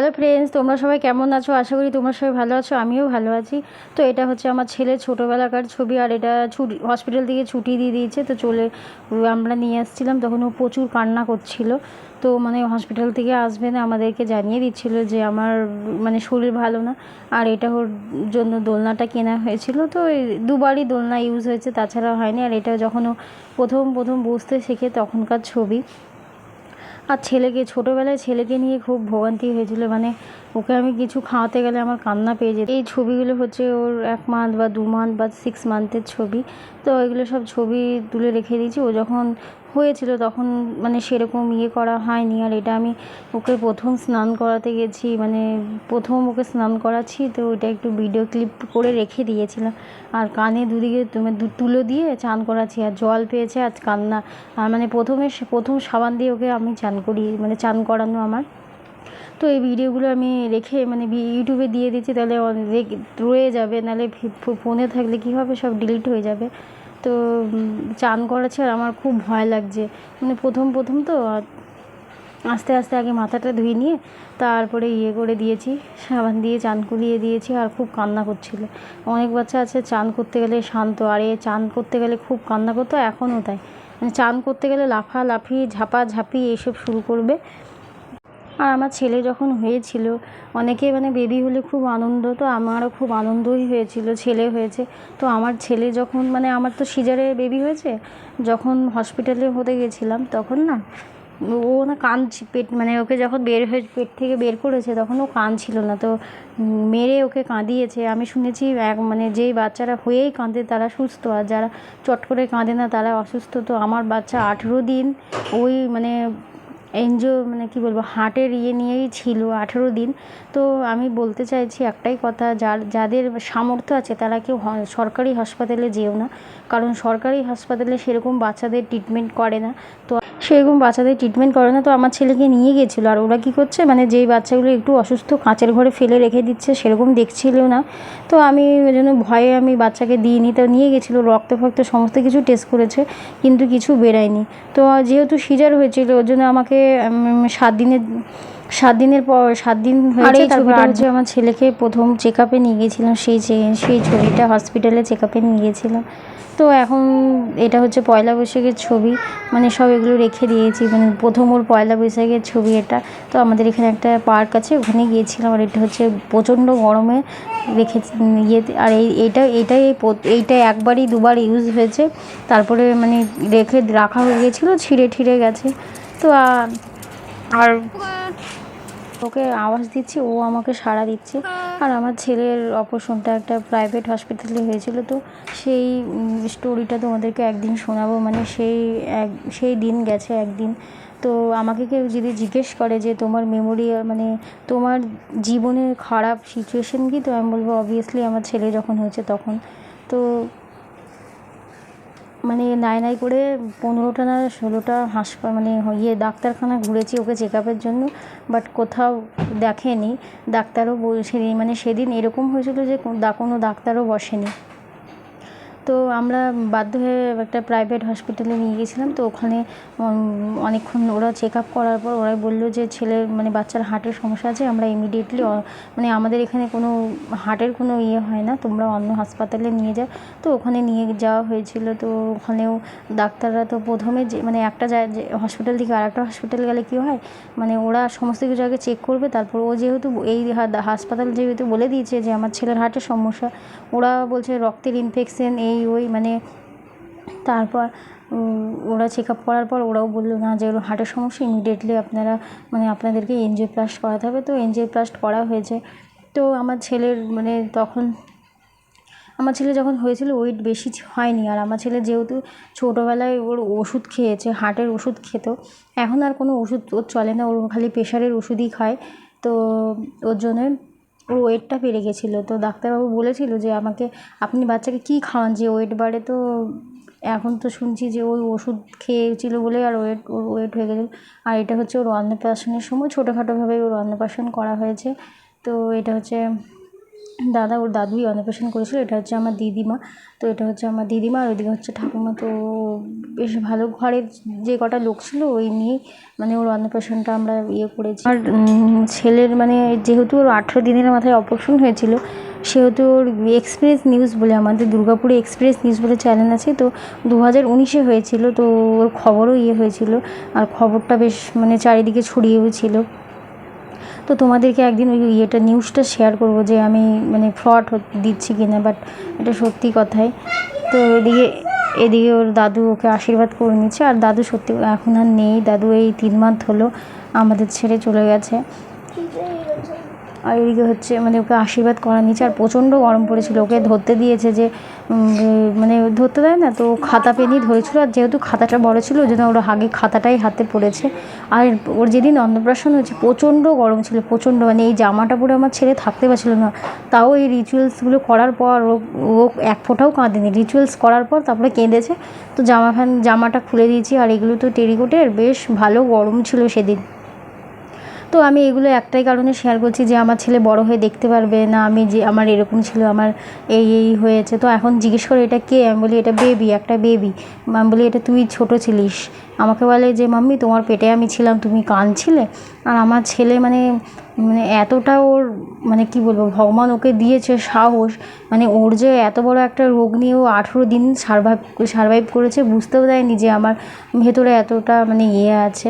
Hello friends তোমরা সবাই কেমন আছো? আশা করি তোমরা সবাই ভালো আছো, আমিও ভালো আছি। তো এটা হচ্ছে আমার ছেলে ছোটোবেলাকার ছবি, আর এটা ছুটি হসপিটাল থেকে ছুটি দিয়ে দিয়েছে, তো চলে, আমরা নিয়ে আসছিলাম, তখন ও প্রচুর কান্না করছিল। তো মানে হসপিটাল থেকে আসবে না, আমাদেরকে জানিয়ে দিচ্ছিল যে আমার মানে শরীর ভালো না, আর এটা ওর জন্য দোলনাটা কেনা হয়েছিল। তো দুবারই দোলনা ইউজ হয়েছে তাছাড়া হয়নি, আর এটা যখন ও প্রথম প্রথম বসতে শেখে তখনকার ছবি। আর ছেলেকে, ছোটোবেলায় ছেলেকে নিয়ে খুব ভোগান্তি হয়েছিল। মানে ওকে আমি কিছু খাওয়াতে গেলে আমার কান্না পেয়ে যেত। এই ছবিগুলো হচ্ছে ওর এক মান্থ বা দু মান্থ বা সিক্স মান্থের ছবি। তো এগুলো সব ছবি তুলে রেখে দিয়েছি। ও যখন হয়েছিল তখন মানে সেরকম ইয়ে করা হয়নি। আর এটা আমি ওকে প্রথম স্নান করাতে গেছি মানে প্রথম ওকে স্নান করাচ্ছি, তো ওইটা একটু ভিডিও ক্লিপ করে রেখে দিয়েছিলাম। আর কানে দুদিকে তুমি তুলো দিয়ে চান করাচ্ছি, আর জল পেয়েছে আর কান্না। আর মানে প্রথমে প্রথম সাবান দিয়ে ওকে আমি চান করি মানে চান করানো আমার। তো এই ভিডিওগুলো আমি রেখে মানে ইউটিউবে দিয়ে দিচ্ছি, তাহলে রয়ে যাবে, নাহলে ফোনে থাকলে কী হবে, সব ডিলিট হয়ে যাবে। তো চান করাচ্ছে আর আমার খুব ভয় লাগছে। মানে প্রথম প্রথম তো আস্তে আস্তে আগে মাথাটা ধুয়ে নিয়ে তারপরে ইয়ে করে দিয়েছি, সাবান দিয়ে, চান করিয়ে দিয়েছি আর খুব কান্না করছিল। অনেক বাচ্চা আছে চান করতে গেলে শান্ত, আর এ চান করতে গেলে খুব কান্না করতো, এখনও তাই। মানে চান করতে গেলে লাফা লাফি ঝাপা ঝাপাঝাপি এইসব শুরু করবে। আর আমার ছেলে যখন হয়েছিল, অনেকে মানে বেবি হলে খুব আনন্দ, তো আমারও খুব আনন্দই হয়েছিল, ছেলে হয়েছে। তো আমার ছেলে যখন মানে আমার তো সিজারে বেবি হয়েছে, যখন হসপিটালে হতে গেছিলাম তখন না, ও না কান পেট মানে ওকে যখন বের হয়ে পেট থেকে বের করেছে তখন ও কান ছিল না। তো মেরে ওকে কাঁদিয়েছে। আমি শুনেছি এক মানে যেই বাচ্চারা হয়েই কাঁদে তারা সুস্থ, আর যারা চট করে কাঁদে না তারা অসুস্থ। তো আমার বাচ্চা আঠেরো দিন ওই মানে এনজিও মানে কি বলব, হার্টের ইয়ে নিয়েই ছিল আঠেরো দিন। তো আমি বলতে চাইছি একটাই কথা, যার, যাদের সামর্থ্য আছে তারা কেউ সরকারি হাসপাতালে যেও না। কারণ সরকারি হাসপাতালে সেরকম বাচ্চাদের ট্রিটমেন্ট করে না। তো সেরকম বাচ্চাদের ট্রিটমেন্ট করে না, তো আমার ছেলেকে নিয়ে গেছিল। আর ওরা কী করছে মানে যেই বাচ্চাগুলো একটু অসুস্থ, কাঁচের ঘরে ফেলে রেখে দিচ্ছে, সেরকম দেখছিলও না। তো আমি ওই জন্য ভয়ে আমি বাচ্চাকে দিইনি। তো নিয়ে গেছিল রক্ত ফক্ত সমস্ত কিছু টেস্ট করেছে, কিন্তু কিছু বেরায়নি। তো যেহেতু সিজার হয়েছিল, ওর জন্য আমাকে সাত দিনের সাত দিনের পর সাত দিন হয়েছে তারপর আর যে আমার ছেলেকে প্রথম চেক আপে নিয়ে গিয়েছিলাম সেই সেই ছবিটা হসপিটালে চেক আপে নিয়ে গিয়েছিলাম। তো এখন এটা হচ্ছে পয়লা বৈশাখের ছবি মানে সব এগুলো রেখে দিয়েছি মানে প্রথম ওর পয়লা বৈশাখের ছবি এটা। তো আমাদের এখানে একটা পার্ক আছে ওখানে গিয়েছিলাম আর এটা হচ্ছে প্রচণ্ড গরমে রেখে ইয়েতে আর এই এইটা এইটাই এইটা একবারই দুবার ইউজ হয়েছে। তারপরে মানে রেখে রাখা হয়ে গেছিল ছিঁড়ে ঠিড়ে গেছে। তো আর ওকে আওয়াজ দিচ্ছি, ও আমাকে সাড়া দিচ্ছে। আর আমার ছেলের অপারেশনটা একটা প্রাইভেট হসপিটালে হয়েছিল, তো সেই স্টোরিটা তোমাদেরকে একদিন শোনাবো। মানে সেই, এক, সেই দিন গেছে একদিন। তো আমাকে কেউ যদি জিজ্ঞেস করে যে তোমার মেমোরি মানে তোমার জীবনের খারাপ সিচুয়েশন কি, তো আমি বলব অবভিয়াসলি আমার ছেলে যখন হয়েছে তখন। তো মানে নাই নাই করে পনেরোটা না ষোলোটা হাসপাতাল মানে ইয়ে ডাক্তারখানা ঘুরেছি ওকে চেক আপের জন্য বাট কোথাও দেখেনি। ডাক্তারও সেদিন মানে সেদিন এরকম হয়েছিল যে কোনো ডাক্তারও বসেনি। তো আমরা বাধ্য হয়ে একটা প্রাইভেট হসপিটালে নিয়ে গেছিলাম তো ওখানে অনেকক্ষণ ওরা চেক আপ করার পর ওরাই বলল যে ছেলের মানে বাচ্চার হার্টের সমস্যা আছে, আমরা ইমিডিয়েটলি মানে আমাদের এখানে কোনো হার্টের কোনো ইয়ে হয় না, তোমরা অন্য হাসপাতালে নিয়ে যাও। তো ওখানে নিয়ে যাওয়া হয়েছিল। তো ওখানেও ডাক্তাররা তো প্রথমে যে মানে একটা হসপিটাল থেকে আর একটা হসপিটাল গেলে কী হয় মানে ওরা সমস্ত কিছু আগে চেক করবে, তারপর ও যেহেতু এই হাসপাতাল যেহেতু বলে দিয়েছে যে, আমার ছেলের হার্টের সমস্যা। ওরা বলছে, রক্তের ইনফেকশন এই ওই মানে তারপর ওরা চেক আপ করার পর ওরাও বলল, না, যে ওর হার্টের সমস্যা ইমিডিয়েটলি আপনারা মানে আপনাদেরকে এনজিও এনজিওপ্লাস্ট করাতে হবে। তো এনজিওপ্লাস্ট করা হয়েছে। তো আমার ছেলের মানে তখন, আমার ছেলে যখন হয়েছিল ওয়েট বেশি হয়নি। আর আমার ছেলে যেহেতু ছোটোবেলায় ওর ওষুধ খেয়েছে, হার্টের ওষুধ খেত, এখন আর কোনো ওষুধ ওর চলে না। ওর খালি প্রেশারের ওষুধই খায়। তো ওর জন্য ওর ওয়েটটা বেড়ে গেছিল। তো ডাক্তারবাবু বলেছিল যে, আমাকে, আপনি বাচ্চাকে কী খাওয়ান? যে ওয়েট বাড়ে তো এখন তো শুনছি যে ওই ওষুধ খেয়েছিল বলে আর ওয়েট ওর ওয়েট হয়ে গেছিল আর এটা হচ্ছে ওর অন্নপ্রাশনের সময় ছোটোখাটোভাবে ওর অন্নপ্রাশন করা হয়েছে। তো এটা হচ্ছে দাদা, ওর দাদুই অন্নপ্রাশন করেছিল, এটা হচ্ছে আমার দিদিমা। তো এটা হচ্ছে আমার দিদিমা, আর ওইদিকে হচ্ছে ঠাকুমা তো বেশ ভালো ঘরের যে কটা লোক ছিল, ওই নিয়েই মানে ওর অন্নপ্রাশনটা আমরা ইয়ে করেছি। আর ছেলের মানে যেহেতু ওর আঠেরো দিনের মাথায় অপারেশন হয়েছিল, সেহেতু ওর এক্সপ্রেস নিউজ বলে, আমাদের দুর্গাপুরে এক্সপ্রেস নিউজ বলে চ্যানেল আছে। তো দু হাজার উনিশে হয়েছিল, তো ওর খবরও ইয়ে হয়েছিল, আর খবরটা বেশ মানে চারিদিকে ছড়িয়েও ছিল। তো তোমাদেরকে একদিন ওই ইয়েটা নিউজটা শেয়ার করব যে আমি মানে ফ্রড দিচ্ছি কি না বাট এটা সত্যি কথাই। তো এদিকে এদিকে ওর দাদু ওকে আশীর্বাদ করে নিচ্ছে, আর দাদু সত্যি, এখন আর নেই। দাদু এই তিন মান্থ হলো আমাদের ছেড়ে চলে গেছে। আর এদিকে হচ্ছে মানে ওকে আশীর্বাদ করা নিচ্ছে আর প্রচণ্ড গরম পড়েছিল। ওকে ধরতে দিয়েছে যে মানে ধরতে দেয় না, তো খাতা পেনই ধরেছিল। আর যেহেতু খাতাটা বড় ছিল, ওই জন্য ওর আগে খাতাটাই হাতে পড়েছে। আর ওর যেদিন অন্নপ্রাশন হয়েছে, প্রচণ্ড গরম ছিল, প্রচণ্ড। মানে এই জামাটা পরে আমার ছেলে থাকতে পারছিল না। তাও এই রিচুয়ালসগুলো করার পর ও ও এক ফোঁটাও কাঁদেনি। রিচুয়ালস করার পর তারপরে কেঁদেছে। তো জামা ফ্যান, জামাটা খুলে দিয়েছি। আর এগুলো তো টেরিকোটের, বেশ ভালো গরম ছিল সেদিন। তো আমি এগুলো একটাই কারণে শেয়ার করছি যে আমার ছেলে বড় হয়ে দেখতে পারবে না, আমি যে আমার এরকম ছিল, আমার এই এই হয়েছে। তো এখন জিজ্ঞেস করে এটা কে? আমি বলি, এটা বেবি একটা বেবি আমি বলি, এটা তুই ছোট ছিলিস। আমাকে বলে যে, মাম্মি, তোমার পেটে আমি ছিলাম, তুমি কাঁদছিলে? আর আমার ছেলে মানে মানে এতটা ওর মানে কি বলব, ভগবান ওকে দিয়েছে সাহস মানে ওর যে এত বড় একটা রোগ নিয়ে ও আঠেরো দিন সারভাইভ, সার্ভাইভ করেছে, বুঝতেও দেয়নি যে আমার ভেতরে এতটা মানে ইয়ে আছে।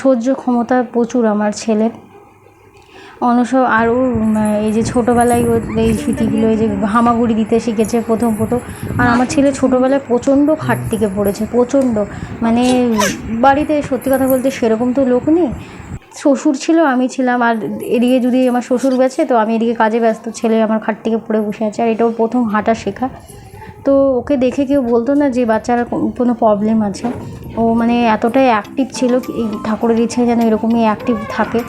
সহ্য ক্ষমতা প্রচুর আমার ছেলের। অনস আরও এই যে ছোটোবেলায় এই স্মৃতিগুলো, এই যে হামাগুড়ি দিতে শিখেছে প্রথম প্রথম আর আমার ছেলে ছোটোবেলায় প্রচণ্ড খাটতিকে পড়েছে, প্রচণ্ড। মানে বাড়িতে সত্যি কথা বলতে সেরকম তো লোক নেই। শ্বশুর ছিল, আমি ছিলাম। আর এদিকে যদি আমার শ্বশুর গেছে, তো আমি এদিকে কাজে ব্যস্ত। ছেলে আমার খাট থেকে পড়ে বসে আছে। আর এটা ওর প্রথম হাঁটা শেখা। তো ওকে দেখে কেউ বলতো না যে বাচ্চার কোনো প্রবলেম আছে। ও মানে এতটাই অ্যাক্টিভ ছিল ঠাকুরের ইচ্ছায় যেন এরকমই অ্যাক্টিভ থাকে।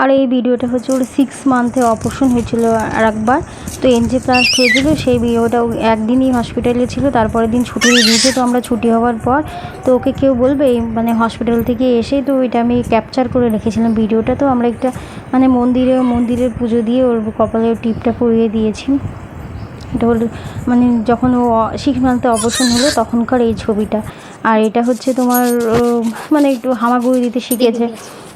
আর এই ভিডিওটা হচ্ছে ওর সিক্স মান্থে অপারেশন হয়েছিল আর একবার। তো এনজিওপ্লাস্ট হয়েছিল, সেই ভিডিওটা একদিনই হসপিটালে ছিল, তারপরের দিন ছুটি দিয়ে দিয়েছে, তো আমরা ছুটি হওয়ার পর তো ওকে কেউ বলবে মানে হসপিটাল থেকে এসেই তো ওইটা আমি ক্যাপচার করে রেখেছিলাম ভিডিওটা, তো আমরা একটা মানে মন্দিরে, মন্দিরের পুজো দিয়ে ওর কপালে টিপটা পরিয়ে দিয়েছি। এটা মানে যখন ও সিক্স মান্থে অপারেশন হলো তখনকার এই ছবিটা। আর এটা হচ্ছে তোমার মানে একটু হামাগুড়ি দিতে শিখেছে।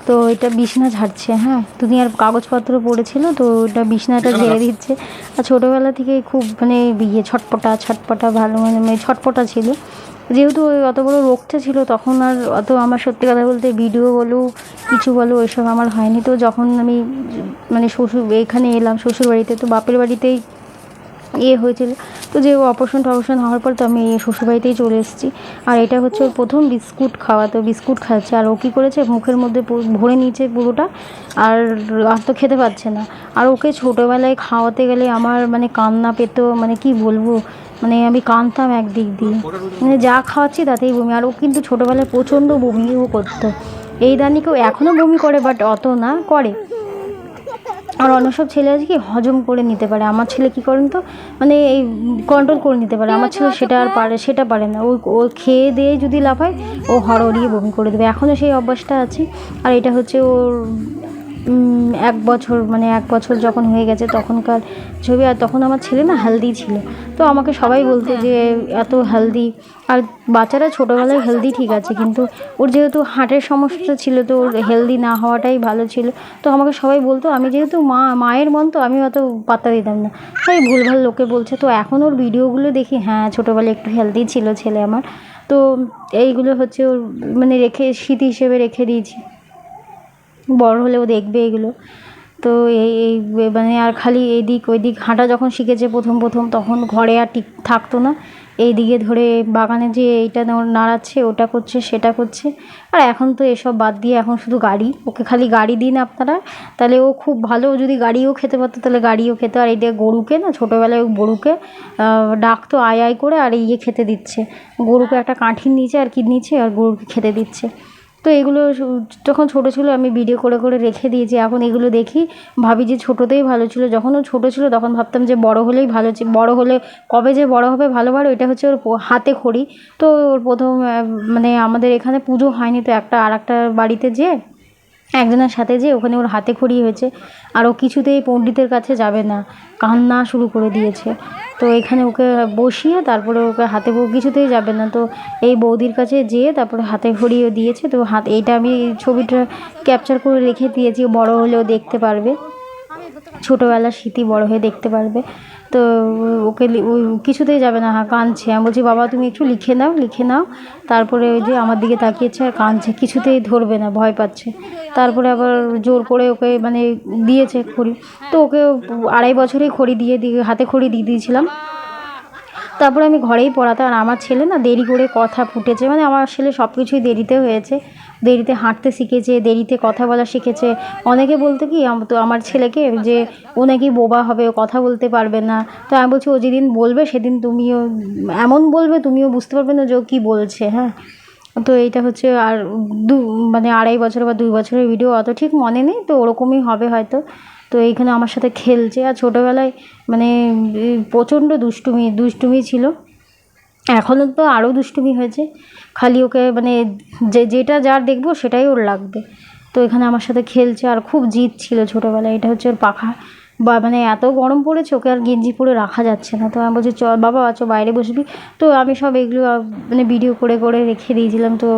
তো এটা বিছনা ঝাড়ছে হ্যাঁ? দুনিয়ার কাগজপত্র পড়েছিল তো ওটা বিছনাটা ঝেড়ে দিচ্ছে। আর ছোটোবেলা থেকে খুব মানে ইয়ে ছটপটা ছটপটা ভালো মানে মানে ছটপটা ছিল। যেহেতু ওই অত বড় রোগটা ছিল তখন আর অত আমার সত্যি কথা বলতে ভিডিও বলো কিছু বলো ওইসব আমার হয়নি। তো যখন আমি মানে শ্বশুর এখানে এলাম শ্বশুর বাড়িতে তো বাপের বাড়িতেই ইয়ে হয়েছিল। তো যে অপারেশন টপারেশন হওয়ার পর তো আমি শ্বশুরবাড়িতেই চলে এসেছি। আর এটা হচ্ছে ওর প্রথম বিস্কুট খাওয়া, তো বিস্কুট খাচ্ছে। আর ও কী করেছে? মুখের মধ্যে ভরে নিয়েছে পুরোটা। আর আর তো খেতে পাচ্ছে না। আর ওকে ছোটোবেলায় খাওয়াতে গেলে আমার মানে কান্না পেত মানে কি বলব? মানে আমি কাঁদতাম একদিক দিয়ে। মানে যা খাওয়াচ্ছি তাতেই বমি। আর ও কিন্তু ছোটোবেলায় প্রচণ্ড বমিও করতো। এই দানিকেও এখনও বমি করে বাট অত না, করে। আর অন্য সব ছেলে আছে কি হজম করে নিতে পারে। আমার ছেলে কি করেন তো? মানে এই কন্ট্রোল করে নিতে পারে। আমার ছেলে সেটা আর পারে, সেটা পারে না। ও ও খেয়ে দিয়ে যদি লাফায়, ও হড়হড়িয়ে বমি করে দেবে। এখনও সেই অভ্যাসটা আছে। আর এটা হচ্ছে ওর এক বছর মানে এক বছর যখন হয়ে গেছে তখনকার ছবি আর তখন আমার ছেলে না হেলদি ছিল। তো আমাকে সবাই বলতো যে এত হেলদি আর বাচ্চারা ছোটোবেলায় হেলদি ঠিক আছে কিন্তু ওর যেহেতু হার্টের সমস্যা ছিল তো ওর হেলদি না হওয়াটাই ভালো ছিল। তো আমাকে সবাই বলতো আমি যেহেতু মা মায়ের মন তো আমি অত পাত্তা দিতাম না। তাই ভুলভাল লোকে বলছে তো এখন ওর ভিডিওগুলো দেখি। হ্যাঁ ছোটোবেলায় একটু হেলদি ছিল ছেলে আমার। তো এইগুলো হচ্ছে ওর মানে রেখে স্মৃতি হিসেবে রেখে দিয়েছি। বড় হলেও দেখবে এগুলো। তো এই এই মানে আর খালি এদিক ওইদিক হাঁটা যখন শিখেছে প্রথম প্রথম তখন ঘরে আর ঠিক থাকতো না। এই দিকে ধরে বাগানে যে এইটা নাড়াচ্ছে, ওটা করছে, সেটা করছে। আর এখন তো এসব বাদ দিয়ে এখন শুধু গাড়ি। ওকে খালি গাড়ি দিন আপনারা। তাহলে ও খুব ভালো যদি গাড়িও খেতে পারতো তাহলে গাড়িও খেতো। আর এইদিকে গরুকে না, ছোটোবেলায় গরুকে ডাকতো আয় আয় করে আর ইয়ে খেতে দিচ্ছে। গরুকে একটা কাঠির নিচে আর কি নিচে আর গরুকে খেতে দিচ্ছে। তো এগুলো যখন ছোটো ছিল আমি ভিডিও করে করে রেখে দিয়েছি, এখন এগুলো দেখি। ভাবি যে ছোটোতেই ভালো ছিল, যখন ও ছোটো ছিল তখন ভাবতাম যে বড় হলেই ভালো বড় হলে কবে যে বড় হবে ভালো ভালো এটা হচ্ছে ওর হাতে খড়ি। তো ওর প্রথম মানে আমাদের এখানে পুজো হয়নি তো একটা আর একটা বাড়িতে যেয়ে একজনের সাথে যে ওখানে ওর হাতে খড়ি হয়েছে আর ও কিছুতেই পণ্ডিতের কাছে যাবে না, কান্না শুরু করে দিয়েছে। তো এখানে ওকে বসিয়ে তারপরে ওকে হাতে কিছুতেই যাবে না। তো এই বৌদির কাছে যেয়ে তারপরে হাতে খড়িও দিয়েছে। তো হাত, এইটা আমি ছবিটা ক্যাপচার করে রেখে দিয়েছি, বড় হলেও দেখতে পারবে। ছোটোবেলার স্মৃতি বড় হয়ে দেখতে পারবে। তো ওকে কিছুতেই যাবে না হ্যাঁ কাঁদছে। আমি বলছি, বাবা, তুমি একটু লিখে নাও লিখে নাও। তারপরে ওই যে আমার দিকে তাকিয়েছে আর কাঁদছে, কিছুতেই ধরবে না, ভয় পাচ্ছে। তারপরে আবার জোর করে ওকে মানে দিয়েছে খড়ি। তো ওকে আড়াই বছরেই খড়ি দিয়ে দিয়ে, হাতে খড়ি দিয়ে দিয়েছিলাম। তারপরে আমি ঘরেই পড়াতাম। আর আমার ছেলে না দেরি করে কথা ফুটেছে। মানে আমার ছেলে সব কিছুই দেরিতে হয়েছে। দেরিতে হাঁটতে শিখেছে, দেরিতে কথা বলা শিখেছে। অনেকে বলতো কি তো আমার ছেলেকে যে ও নাকি বোবা হবে, ও কথা বলতে পারবে না। তো আমি বলছি, ও যেদিন বলবে, সেদিন তুমিও, এমন বলবে, তুমিও বুঝতে পারবে না যে ও কী বলছে। হ্যাঁ? তো এইটা হচ্ছে আর দু মানে আড়াই বছর বা দুই বছরের ভিডিও অত ঠিক মনে নেই, তো ওরকমই হবে হয়তো। তো এইখানে আমার সাথে খেলছে, আর ছোটোবেলায় মানে প্রচণ্ড দুষ্টুমি দুষ্টুমি ছিল। এখনও তো আরও দুষ্টুমি হয়েছে। খালি ওকে মানে যে, যেটা যার দেখব সেটাই ওর লাগবে। তো এখানে আমার সাথে খেলছে আর খুব জিদ ছিল ছোটোবেলায়। এটা হচ্ছে ওর পাখা। বা মানে এত গরম পড়েছে ওকে আর গেঞ্জি পরে রাখা যাচ্ছে না। তো আমি বলছি, চ, বাবা, চ, বাইরে বসবি। তো আমি সব এগুলো মানে ভিডিও করে করে রেখে দিয়েছিলাম। তো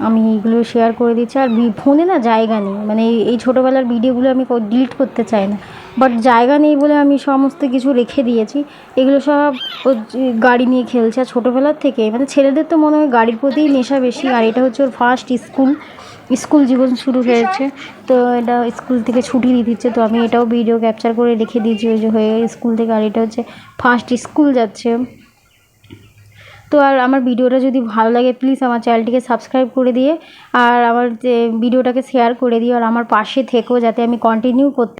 আমি এগুলো শেয়ার করে দিচ্ছি। আর ফোনে না জায়গা নেই। মানে এই- ছোটোবেলার ভিডিওগুলো আমি ডিলিট করতে চাই না। বাট জায়গা নেই বলে আমি সমস্ত কিছু রেখে দিয়েছি। এগুলো সব ও গাড়ি নিয়ে খেলছে আর ছোটোবেলার থেকে। মানে ছেলেদের তো মনে হয় গাড়ির প্রতিই নেশা বেশি। আর এটা হচ্ছে ওর ফার্স্ট স্কুল স্কুল জীবন শুরু হয়েছে। তো এটা স্কুল থেকে ছুটি দিয়ে দিচ্ছে। তো আমি এটাও ভিডিও ক্যাপচার করে রেখে দিয়েছি। ওই যে হয়ে স্কুল থেকে। আর এটা হচ্ছে ফার্স্ট স্কুল যাচ্ছে। তো আর আমার ভিডিওটা যদি ভালো লাগে প্লিজ আমার চ্যানেলটিকে সাবস্ক্রাইব করে দিয়ে আর আমার যে ভিডিওটাকে শেয়ার করে দিও আর আমার পাশে থেকেও যাতে আমি কন্টিনিউ করতে